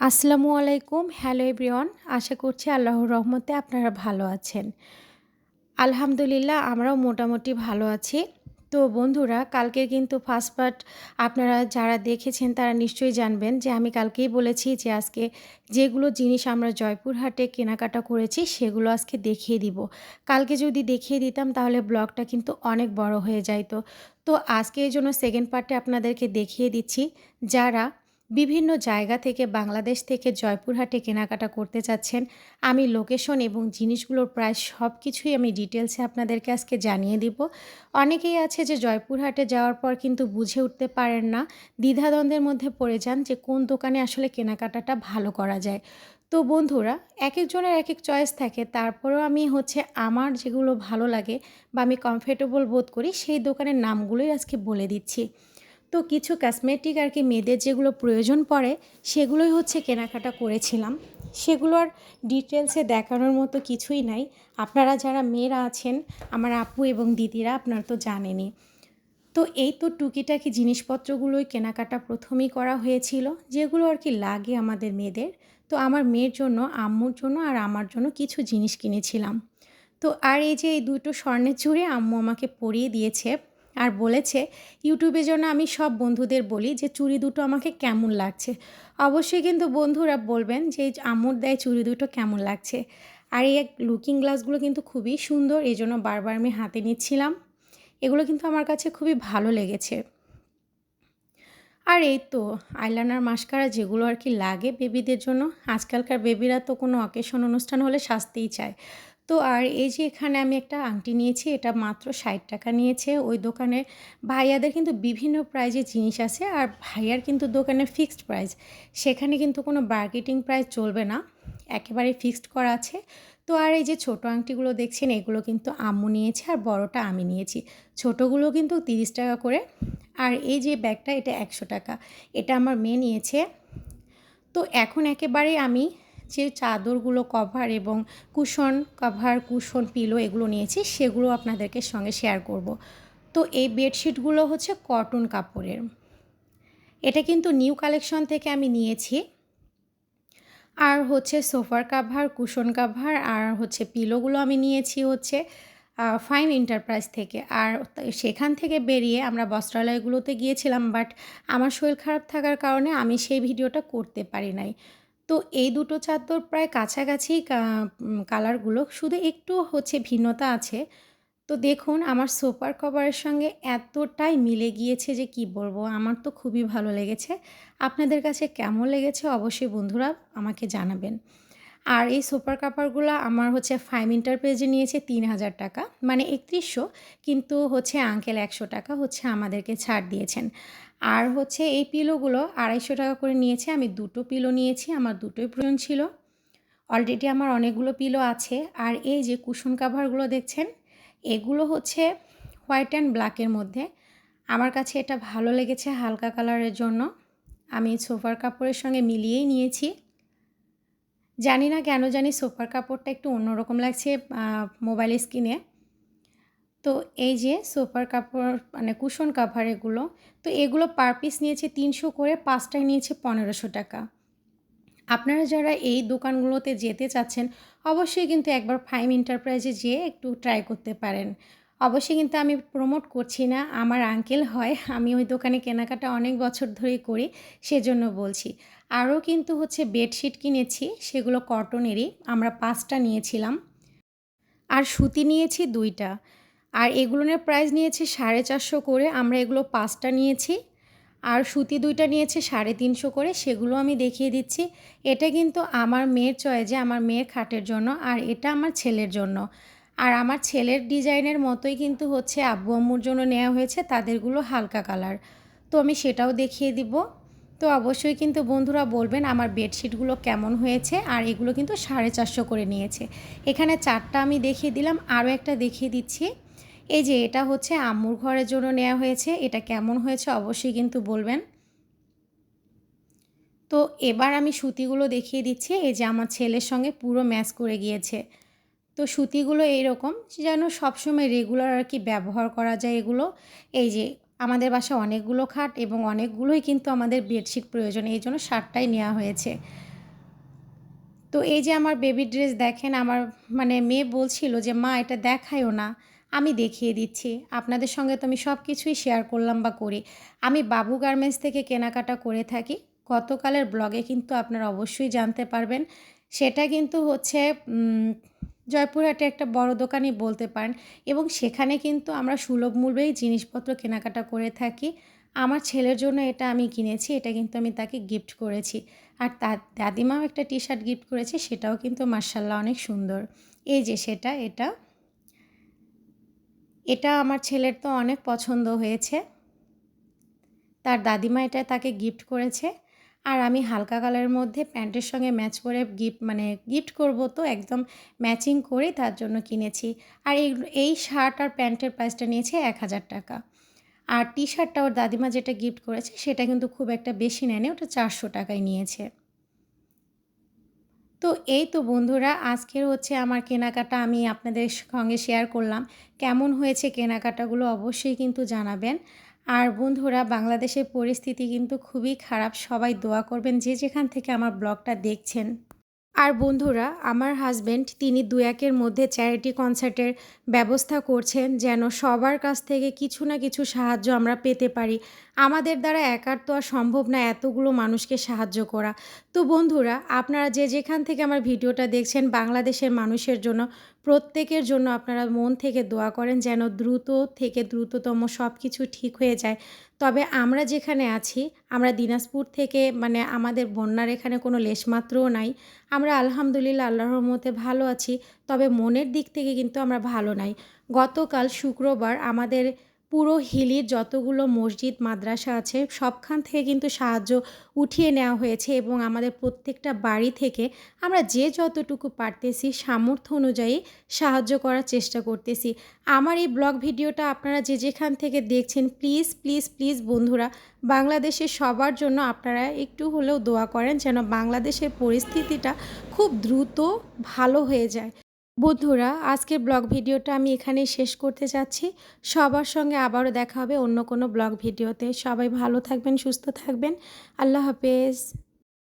আসসালামু আলাইকুম। Hello everyone, আশা করছি আল্লাহর রহমতে আপনারা ভালো আছেন। আলহামদুলিল্লাহ, আমরাও মোটামুটি ভালো আছি। তো বন্ধুরা, কালকে কিন্তু ফার্স্ট পার্ট আপনারা যারা দেখেছেন তারা নিশ্চয়ই জানবেন যে আমি কালকেই বলেছি যে আজকে যেগুলো জিনিস আমরা জয়পুরহাটে কেনাকাটা করেছি সেগুলো আজকে দেখিয়ে দিব। কালকে যদি দেখিয়ে দিতাম তাহলে ব্লগটা কিন্তু অনেক বড় হয়ে যাইতো। তো আজকে এই জন্য সেকেন্ড পার্টে আপনাদেরকে দেখিয়ে দিচ্ছি। যারা বিভিন্ন জায়গা থেকে বাংলাদেশ থেকে জয়পুরহাটে কেনাকাটা করতে চাচ্ছেন। আমি লোকেশন এবং জিনিসগুলোর প্রায় সব কিছুই আমি ডিটেলসে আপনাদেরকে আজকে জানিয়ে দিব। অনেকেই আছে যে জয়পুরহাটে যাওয়ার পর কিন্তু বুঝে উঠতে পারেন না, দ্বিধাদ্বন্দ্বের মধ্যে পড়ে যান যে কোন দোকানে আসলে কেনাকাটাটা ভালো করা যায়। তো বন্ধুরা, এক একজনের এক এক চয়েস থাকে, তারপরেও আমি হচ্ছে আমার যেগুলো ভালো লাগে বা আমি কমফর্টেবল বোধ করি, সেই দোকানের নামগুলোই আজকে বলে দিচ্ছি। তো কিছু কসমেটিক আর কি মেয়েদের যেগুলো প্রয়োজন পড়ে, সেগুলোই হচ্ছে কেনাকাটা করেছিলাম। সেগুলোর ডিটেলসে দেখানোর মতো কিছুই নাই। আপনারা যারা মেয়েরা আছেন, আমার আপু এবং দিদিরা আপনারা তো জানেনই। তো এই তো টুকিটাকি জিনিসপত্রগুলোই কেনাকাটা প্রথমেই করা হয়েছিল, যেগুলো আর কি লাগে আমাদের মেয়েদের। তো আমার মেয়ের জন্য, আম্মুর জন্য আর আমার জন্য কিছু জিনিস কিনেছিলাম। তো আর এই যে এই দুটো স্বর্ণের চুড়ে আম্মু আমাকে পরিয়ে দিয়েছে। আর বলেছে ইউটিউবের জন্য আমি সব বন্ধুদের বলি যে চুড়ি দুটো আমাকে কেমন লাগছে। অবশ্যই কিন্তু বন্ধুরা বলবেন যে আমুর দেয় চুড়ি দুটো কেমন লাগছে। আর এই এক লুকিং গ্লাসগুলো কিন্তু খুবই সুন্দর, এই জন্য বারবার আমি হাতে নিচ্ছিলাম। এগুলো কিন্তু আমার কাছে খুবই ভালো লেগেছে। আর এই তো আইলানার মাস্কারা যেগুলো আর কি লাগে বেবিদের জন্য, আজকালকার বেবিরা তো কোনো অকেশন অনুষ্ঠান হলে সাজতেই চায়। তো আর এই যে এখানে আমি একটা আংটি নিয়েছি, এটা মাত্র ষাট টাকা নিয়েছে। ওই দোকানে ভাইয়াদের কিন্তু বিভিন্ন প্রাইজের জিনিস আছে আর ভাইয়ার কিন্তু দোকানে ফিক্সড প্রাইস সেখানে কিন্তু কোনো বার্গেটিং প্রাইস চলবে না, একেবারে ফিক্সড করা আছে। তো আর এই যে ছোটো আংটিগুলো দেখছেন, এগুলো কিন্তু আম্মু নিয়েছে আর বড়টা আমি নিয়েছি। ছোটোগুলো কিন্তু তিরিশ টাকা করে। আর এই যে ব্যাগটা, এটা একশো টাকা। এটা আমার মেয়ে নিয়েছে। তো এখন একেবারে আমি যে চাদরগুলো কভার এবং কুশন কভার কুশন পিলো এগুলো নিয়েছি, সেগুলো আপনাদেরকে সঙ্গে শেয়ার করব। তো এই বেডশিটগুলো হচ্ছে কটন কাপড়ের। এটা কিন্তু নিউ কালেকশন থেকে আমি নিয়েছি। আর হচ্ছে সোফার কাভার কুশন কাভার আর হচ্ছে পিলোগুলো আমি নিয়েছি হচ্ছে ফাইন এন্টারপ্রাইজ থেকে। আর সেখান থেকে বেরিয়ে আমরা বস্ত্রালয়গুলোতে গিয়েছিলাম বাট আমার শরীর খারাপ থাকার কারণে আমি সেই ভিডিওটা করতে পারি নাই। তো এই দুটো চাদর প্রায় কাছাকাছি কালারগুলো শুধু একটু হচ্ছে ভিন্নতা আছে। তো দেখুন, আমার সোপার কভারের সঙ্গে এতটাই মিলে গিয়েছে যে কি বলব, আমার তো খুবই ভালো লেগেছে। আপনাদের কাছে কেমন লেগেছে অবশ্যই বন্ধুরা আমাকে জানাবেন। আর এই সোপার কাপড়গুলো আমার হচ্ছে ফাইভ ইন্টার পেজে নিয়েছে তিন হাজার টাকা মানে একত্রিশশো, কিন্তু হচ্ছে আঙ্কেল একশো টাকা হচ্ছে আমাদেরকে ছাড় দিয়েছেন। আর হচ্ছে এই পিলোগুলো আড়াইশো টাকা করে নিয়েছে। আমি দুটো পিলো নিয়েছি, আমার দুটোই প্রয়োজন ছিল। অলরেডি আমার অনেকগুলো পিলো আছে। আর এই যে কুশন কাভারগুলো দেখছেন, এগুলো হচ্ছে হোয়াইট অ্যান্ড ব্ল্যাকের মধ্যে। আমার কাছে এটা ভালো লেগেছে হালকা কালারের জন্য। আমি সোফার কাপড়ের সঙ্গে মিলিয়েই নিয়েছি। জানি না কেন জানি সোফার কাপড়টা একটু অন্যরকম লাগছে মোবাইল স্ক্রিনে তো এই যে সোফার কাপড় মানে কুশন কাভার এগুলো, তো এগুলো পার পিস নিয়েছে তিনশো করে, পাঁচটায় নিয়েছে পনেরোশো টাকা। আপনারা যারা এই দোকানগুলোতে যেতে চাচ্ছেন, অবশ্যই কিন্তু একবার ফাইম এন্টারপ্রাইজে যেয়ে একটু ট্রাই করতে পারেন। অবশ্যই কিন্তু আমি প্রমোট করছি না, আমার আঙ্কেল হয়, আমি ওই দোকানে কেনাকাটা অনেক বছর ধরেই করি, সেজন্য বলছি। আরও কিন্তু হচ্ছে বেডশিট কিনেছি, সেগুলো কটনেরই আমরা পাঁচটা নিয়েছিলাম। আর সুতি নিয়েছি দুইটা। আর এগুলোর প্রাইস নিয়েছে সাড়ে চারশো করে, আমরা এগুলো পাঁচটা নিয়েছি। আর সুতি দুইটা নিয়েছে সাড়ে তিনশো করে, সেগুলো আমি দেখিয়ে দিচ্ছি। এটা কিন্তু আমার মেয়ের চয়েজে আমার মেয়ের খাটের জন্য, আর এটা আমার ছেলের জন্য। আর আমার ছেলের ডিজাইনের মতোই কিন্তু হচ্ছে আব্বু আম্মুর জন্য নেওয়া হয়েছে, তাদেরগুলো হালকা কালার। তো আমি সেটাও দেখিয়ে দিব। তো অবশ্যই কিন্তু বন্ধুরা বলবেন আমার বেডশিটগুলো কেমন হয়েছে, আর এগুলো কিন্তু সাড়ে চারশো করে নিয়েছে। এখানে চারটা আমি দেখিয়ে দিলাম, আরও একটা দেখিয়ে দিচ্ছি। এই যে এটা হচ্ছে আম্মুর ঘরের জন্য নেওয়া হয়েছে, এটা কেমন হয়েছে অবশ্যই কিন্তু বলবেন। তো এবার আমি সুতিগুলো দেখিয়ে দিচ্ছি, এই যে আমার ছেলের সঙ্গে পুরো ম্যাচ করে গিয়েছে। তো সুতিগুলো এইরকম, যেন সবসময় রেগুলার আর কি ব্যবহার করা যায় এগুলো। এই যে আমাদের বাসায় অনেকগুলো খাট এবং অনেকগুলোই কিন্তু আমাদের বেডশিট প্রয়োজন, এই জন্য শার্টটাই নেওয়া হয়েছে। তো এই যে আমার বেবি ড্রেস দেখেন, আমার মানে মেয়ে বলছিল যে, মা, এটা দেখায়ও না। আমি দেখিয়ে দিচ্ছি। আপনাদের সঙ্গে তো আমি সব কিছুই শেয়ার করলাম বা করি। আমি বাবু গার্মেন্টস থেকে কেনাকাটা করে থাকি। গতকালের ব্লগে কিন্তু আপনারা অবশ্যই জানতে পারবেন। সেটা কিন্তু হচ্ছে জয়পুরহাটে একটা বড় দোকানই বলতে পারেন। এবং সেখানে কিন্তু আমরা সুলভ মূল্যেই জিনিসপত্র কেনাকাটা করে থাকি। আমার ছেলের জন্য এটা আমি কিনেছি, এটা কিন্তু আমি তাকে গিফট করেছি। আর তার দাদিমাও একটা টি শার্ট গিফট করেছে, সেটাও কিন্তু মার্শাল্লাহ অনেক সুন্দর। এই যে সেটা, এটা এটা আমার ছেলের তো অনেক পছন্দ হয়েছে। তার দাদিমা এটা তাকে গিফট করেছে। আর আমি হালকা কালারের মধ্যে প্যান্টের সঙ্গে ম্যাচ করে গিফট মানে গিফট করব তো, একদম ম্যাচিং করে তার জন্য কিনেছি। আর এই এই শার্ট আর প্যান্টের প্রাইসটা নিয়েছে এক হাজার টাকা। আর টি শার্টটা ওর দাদিমা যেটা গিফট করেছে, সেটা কিন্তু খুব একটা বেশি নেয়নি, ওটা চারশো টাকায় নিয়েছে। তো এই তো বন্ধুরা, আজকের হচ্ছে আমার কেনাকাটা আমি আপনাদের সঙ্গে শেয়ার করলাম। কেমন হয়েছে কেনাকাটাগুলো অবশ্যই কিন্তু জানাবেন। আর বন্ধুরা, বাংলাদেশের পরিস্থিতি কিন্তু খুবই খারাপ। সবাই দোয়া করবেন যে যেখান থেকে আমার ব্লগটা দেখছেন। আর বন্ধুরা, আমার হাজব্যান্ড তিনি দু একের মধ্যে চ্যারিটি কনসার্টের ব্যবস্থা করছেন যেন সবার কাছ থেকে কিছু না কিছু সাহায্য আমরা পেতে পারি। আমাদের দ্বারা একার তো আর সম্ভব না এতগুলো মানুষকে সাহায্য করা। তো বন্ধুরা, আপনারা যে যেখান থেকে আমার ভিডিওটা দেখছেন, বাংলাদেশের মানুষের জন্য, প্রত্যেকের জন্য আপনারা মন থেকে দোয়া করেন যেন দ্রুত থেকে দ্রুততম সব কিছু ঠিক হয়ে যায়। তবে আমরা যেখানে আছি, আমরা দিনাজপুর থেকে মানে আমাদের বন্যার এখানে কোনো লেশমাত্রও নাই। আমরা আলহামদুলিল্লাহ আল্লাহর রহমতে ভালো আছি, তবে মনের দিক থেকে কিন্তু আমরা ভালো নাই। গতকাল শুক্রবার আমাদের পুরো হিলির যতগুলো মসজিদ, মাদ্রাসা আছে, সবখান থেকে কিন্তু সাহায্য উঠিয়ে নেওয়া হয়েছে এবং আমাদের প্রত্যেকটা বাড়ি থেকে আমরা যে যতটুকু পারতেছি সামর্থ্য অনুযায়ী সাহায্য করার চেষ্টা করতেছি। আমার এই ব্লগ ভিডিওটা আপনারা যে যেখান থেকে দেখছেন প্লিজ প্লিজ প্লিজ বন্ধুরা, বাংলাদেশের সবার জন্য আপনারা একটু হলেও দোয়া করেন যেন বাংলাদেশের পরিস্থিতিটা খুব দ্রুত ভালো হয়ে যায়। বন্ধুরা, আজকের ব্লগ ভিডিওটা আমি এখানেই শেষ করতে যাচ্ছি। সবার সঙ্গে আবারও দেখা হবে অন্য কোনো ব্লগ ভিডিওতে। সবাই ভালো থাকবেন, সুস্থ থাকবেন। আল্লাহ হাফেজ।